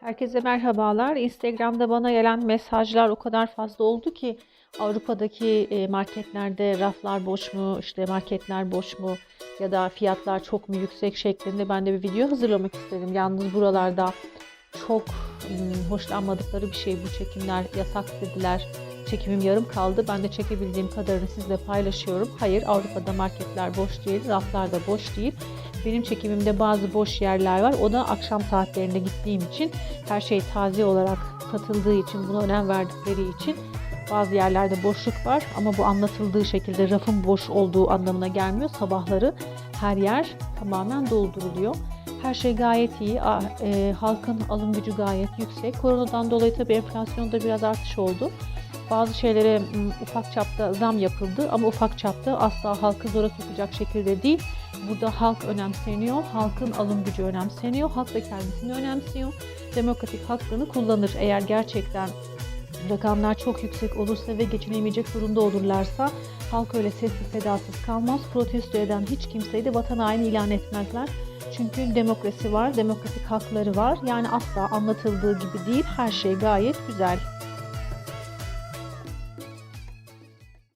Herkese merhabalar. Instagram'da bana gelen mesajlar o kadar fazla oldu ki Avrupa'daki e, marketlerde raflar boş mu, işte marketler boş mu ya da fiyatlar çok mu yüksek şeklinde ben de bir video hazırlamak istedim. Yalnız buralarda çok hoşlanmadıkları bir şey bu çekimler yasak dediler. Çekimim yarım kaldı. Ben de çekebildiğim kadarını sizle paylaşıyorum. Hayır Avrupa'da marketler boş değil, raflar da boş değil. Benim çekimimde bazı boş yerler var. O da akşam saatlerinde gittiğim için her şey taze olarak satıldığı için buna önem verdikleri için bazı yerlerde boşluk var ama bu anlatıldığı şekilde rafın boş olduğu anlamına gelmiyor. Sabahları her yer tamamen dolduruluyor. Her şey gayet iyi. E, halkın alım gücü gayet yüksek. Koronadan dolayı tabii enflasyonda biraz artış oldu. Bazı şeylere ufak çapta zam yapıldı ama ufak çapta asla halkı zora sokacak şekilde değil. Burada halk önemseniyor, halkın alım gücü önemseniyor, halk da kendisini önemsiyor. Demokratik hakkını kullanır eğer gerçekten rakamlar çok yüksek olursa ve geçinemeyecek durumda olurlarsa halk öyle sessiz sedasız kalmaz. Protesto eden hiç kimseyi de vatan haini ilan etmezler. Çünkü demokrasi var, demokratik hakları var. Yani asla anlatıldığı gibi değil, her şey gayet güzel.